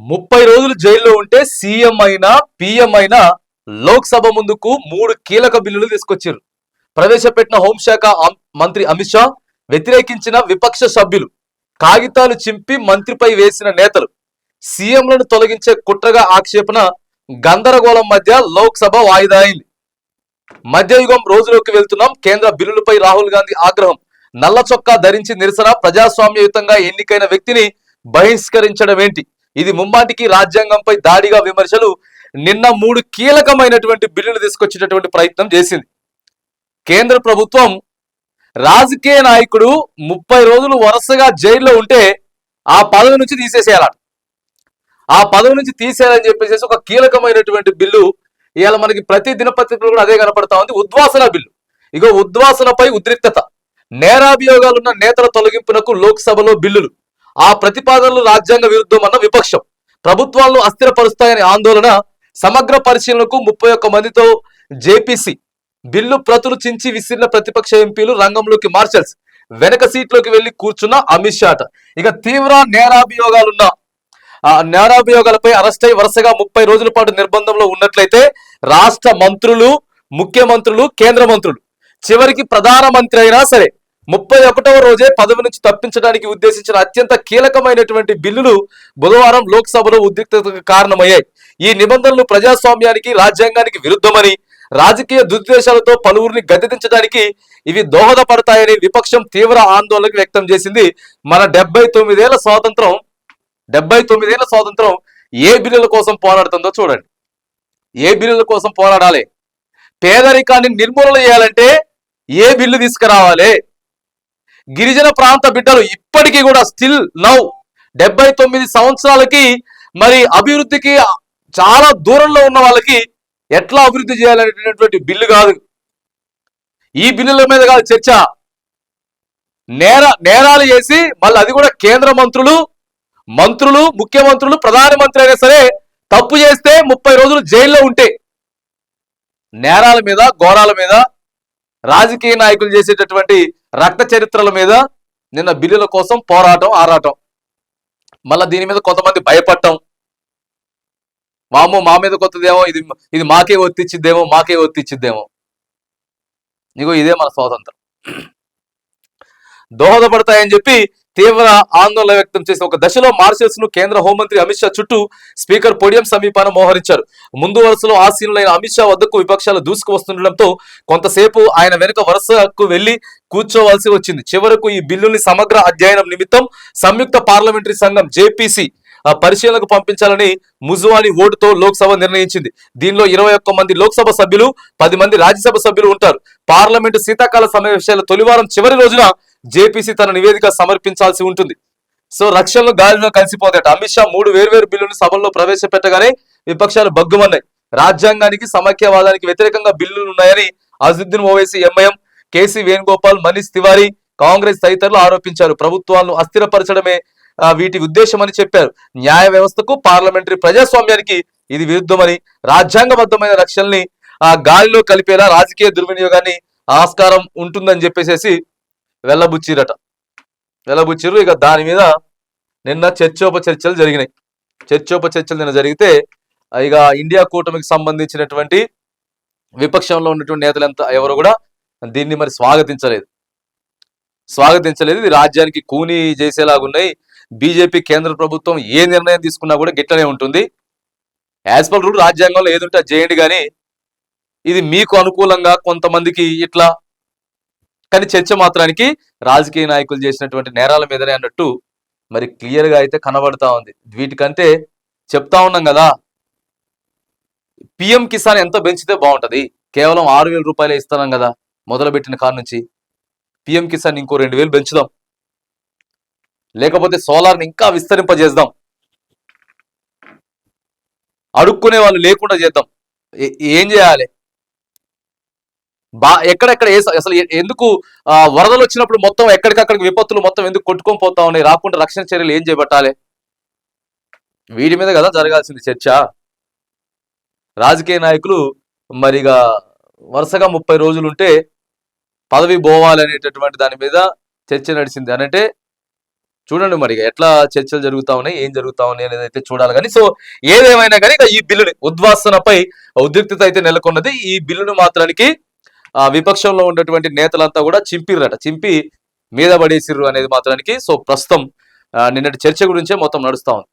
ముప్పై రోజులు జైల్లో ఉంటే సీఎం అయినా పిఎం అయినా లోక్సభ ముందుకు మూడు కీలక బిల్లులు తీసుకొచ్చారు ప్రవేశపెట్టిన హోంశాఖ మంత్రి అమిత్ షా వ్యతిరేకించిన విపక్ష సభ్యులు కాగితాలు చింపి మంత్రిపై వేసిన నేతలు సీఎంలను తొలగించే కుట్రగా ఆక్షేపణ గందరగోళం మధ్య లోక్సభ వాయిదా అయింది. మధ్యయుగం రోజులోకి వెళ్తున్నాం కేంద్ర బిల్లులపై రాహుల్ గాంధీ ఆగ్రహం నల్ల చొక్కా ధరించి నిరసన ప్రజాస్వామ్యయుతంగా ఎన్నికైన వ్యక్తిని బహిష్కరించడం ఏంటి ఇది ముమ్మాటికి రాజ్యాంగంపై దాడిగా విమర్శలు నిన్న మూడు కీలకమైనటువంటి బిల్లులు తీసుకొచ్చేటటువంటి ప్రయత్నం చేసింది. కేంద్ర ప్రభుత్వం రాజకీయ నాయకుడు ముప్పై రోజులు వరుసగా జైల్లో ఉంటే ఆ పదవి నుంచి తీసేసేయాలట. ఆ పదవి నుంచి తీసేయాలని చెప్పేసి ఒక కీలకమైనటువంటి బిల్లు ఇవాళ మనకి ప్రతి దినపత్రికలు కూడా అదే కనపడతా ఉంది. ఉద్వాసన బిల్లు. ఇగో ఉద్వాసనపై ఉద్రిక్తత. నేరాభియోగాలున్న నేతల తొలగింపునకు లోక్సభలో బిల్లులు. ఆ ప్రతిపాదనలు రాజ్యాంగ విరుద్ధం అన్న విపక్షం. ప్రభుత్వాలను అస్థిరపరుస్తాయనే ఆందోళన సమగ్ర పరిశీలనకు ముప్పై ఒక్క మందితో జేపీసీ. బిల్లు ప్రతులు చించి విసిరిన ప్రతిపక్ష ఎంపీలు రంగంలోకి మార్షల్స్ వెనక సీట్లోకి వెళ్ళి కూర్చున్న అమిత్ షా ఇక తీవ్ర నేరాభియోగాలున్న ఆ నేరాభియోగాలపై అరెస్ట్ అయి వరుసగా ముప్పై రోజుల పాటు నిర్బంధంలో ఉన్నట్లయితే రాష్ట్ర మంత్రులు ముఖ్యమంత్రులు కేంద్ర మంత్రులు చివరికి ప్రధాన మంత్రి అయినా సరే ముప్పై ఒకటవ రోజే పదవి నుంచి తప్పించడానికి ఉద్దేశించిన అత్యంత కీలకమైనటువంటి బిల్లులు బుధవారం లోక్సభలో ఉద్రిక్తతకు కారణమయ్యాయి. ఈ నిబంధనలు ప్రజాస్వామ్యానికి రాజ్యాంగానికి విరుద్ధమని రాజకీయ దుర్దేశాలతో పలువురిని గద్దెదించడానికి ఇవి దోహదపడతాయని విపక్షం తీవ్ర ఆందోళన వ్యక్తం చేసింది. మన డెబ్బై తొమ్మిదేళ్ళ స్వాతంత్రం డెబ్బై తొమ్మిదేళ్ళ స్వాతంత్రం ఏ బిల్లుల కోసం పోరాడుతుందో చూడండి. ఏ బిల్లుల కోసం పోరాడాలి? పేదరికాన్ని నిర్మూలన చేయాలంటే ఏ బిల్లు తీసుకురావాలి? గిరిజన ప్రాంత బిడ్డలు ఇప్పటికీ కూడా స్టిల్ నవ్ డెబ్బై తొమ్మిది సంవత్సరాలకి మరి అభివృద్ధికి చాలా దూరంలో ఉన్న వాళ్ళకి ఎట్లా అభివృద్ధి చేయాలనేటటువంటి బిల్లు కాదు. ఈ బిల్లుల మీద కాదు చర్చ. నేర నేరాలు చేసి మళ్ళీ అది కూడా కేంద్ర మంత్రులు మంత్రులు ముఖ్యమంత్రులు ప్రధానమంత్రి అయినా సరే తప్పు చేస్తే ముప్పై రోజులు జైల్లో ఉంటే నేరాల మీద ఘోరాల మీద రాజకీయ నాయకులు చేసేటటువంటి రక్త చరిత్రల మీద నిన్న బిల్లుల కోసం పోరాటం ఆరాటం. మళ్ళా దీని మీద కొంతమంది భయపడటం. మామో మా మీద కొత్తదేమో ఇది ఇది మాకే ఒత్తిచ్చిద్దేమో మాకే ఒత్తిచ్చిద్దేమో. నీకు ఇదే మన స్వాతంత్రం. దోహదపడతాయని చెప్పి తీవ్ర ఆందోళన వ్యక్తం చేసి ఒక దశలో మార్షల్స్ను కేంద్ర హోంమంత్రి అమిత్ షా చుట్టూ స్పీకర్ పొడియం సమీపాన మోహరించారు. ముందు వరుసలో ఆసీనులైన అమిత్ షా వద్దకు విపక్షాలు దూసుకు వస్తుండటంతో కొంతసేపు ఆయన వెనుక వరుసకు వెళ్ళి కూర్చోవలసి వచ్చింది. చివరకు ఈ బిల్లుని సమగ్ర అధ్యయనం నిమిత్తం సంయుక్త పార్లమెంటరీ సంఘం జేపీసీ పరిశీలనకు పంపించాలని ముజువాని ఓటుతో లోక్సభ నిర్ణయించింది. దీనిలో ఇరవై ఒక్క మంది లోక్సభ సభ్యులు పది మంది రాజ్యసభ సభ్యులు ఉంటారు. పార్లమెంటు శీతాకాల సమావేశాల తొలివారం చివరి రోజున జేపీసీ తన నివేదిక సమర్పించాల్సి ఉంటుంది. సో రక్షణలు గాలిలో కలిసిపోతాయట అమిత్ షా మూడు వేర్వేరు బిల్లులు సభల్లో ప్రవేశపెట్టగానే విపక్షాలు బగ్గుమన్నాయి రాజ్యాంగానికి సమైక్యవాదానికి వ్యతిరేకంగా బిల్లులు ఉన్నాయని అజుద్దీన్ ఓవైసీ ఎంఐఎం కేసీ వేణుగోపాల్ మనీష్ తివారీ కాంగ్రెస్ తదితరులు ఆరోపించారు. ప్రభుత్వాలను అస్థిరపరచడమే వీటి వీటి ఉద్దేశమని చెప్పారు. న్యాయ వ్యవస్థకు పార్లమెంటరీ ప్రజాస్వామ్యానికి ఇది విరుద్ధమని రాజ్యాంగబద్ధమైన రక్షణని ఆ గాలిలో కలిపేలా రాజకీయ దుర్వినియోగాన్ని ఆస్కారం ఉంటుందని చెప్పేసి వెళ్ళబుచ్చిరట వెళ్ళబుచ్చిరు ఇక దాని మీద నిన్న చర్చోప చర్చలు జరిగినాయి. చర్చోప చర్చలు నిన్న జరిగితే ఇక ఇండియా కూటమికి సంబంధించినటువంటి విపక్షంలో ఉన్నటువంటి నేతలంతా ఎవరు కూడా దీన్ని మరి స్వాగతించలేదు. స్వాగతించలేదు. ఇది రాజ్యానికి కూని చేసేలాగున్నాయి. బీజేపీ కేంద్ర ప్రభుత్వం ఏ నిర్ణయం తీసుకున్నా కూడా గిట్లనే ఉంటుంది. యాజ్ పర్ రూల్ రాజ్యాంగంలో ఏది ఉంటే చేయండి కానీ ఇది మీకు అనుకూలంగా కొంతమందికి ఇట్లా కానీ చర్చ మాత్రానికి రాజకీయ నాయకులు చేసినటువంటి నేరాల మీదనే అన్నట్టు మరి క్లియర్గా అయితే కనబడతా ఉంది. వీటికంటే చెప్తా ఉన్నాం కదా పిఎం కిసాన్ ఎంత పెంచితే బాగుంటుంది? కేవలం ఆరు వేల రూపాయలే ఇస్తున్నాం కదా మొదలుపెట్టిన కాడ నుంచి. పిఎం కిసాన్ ఇంకో రెండు వేలు పెంచుదాం. లేకపోతే సోలార్ని ఇంకా విస్తరింపజేద్దాం. అడుక్కునే వాళ్ళు లేకుండా చేద్దాం. ఏం చేయాలి? బా ఎక్కడెక్కడ అసలు ఎందుకు ఆ, వరదలు వచ్చినప్పుడు మొత్తం ఎక్కడికక్కడికి విపత్తులు మొత్తం ఎందుకు కొట్టుకొని పోతా ఉన్నాయి? రాకుండా రక్షణ చర్యలు ఏం చేపట్టాలి? వీటి మీద కదా జరగాల్సింది చర్చ. రాజకీయ నాయకులు మరిగా వరుసగా ముప్పై రోజులు ఉంటే పదవి పోవాలనేటటువంటి దాని మీద చర్చ నడిచింది. అనంటే చూడండి మరి ఎట్లా చర్చలు జరుగుతా ఉన్నాయి ఏం జరుగుతా ఉన్నాయి అనేది అయితే చూడాలి. కానీ సో ఏదేమైనా కానీ ఈ బిల్లుని ఉద్వాసనపై ఉద్రిక్తత అయితే నెలకొన్నది. ఈ బిల్లును మాత్రానికి ఆ విపక్షంలో ఉన్నటువంటి నేతలంతా కూడా చింపిర్రట. చింపి మీద పడేసిర్రు అనేది మాత్రానికి సో ప్రస్తుతం నిన్నటి చర్చ గురించే మొత్తం నడుస్తా ఉంది.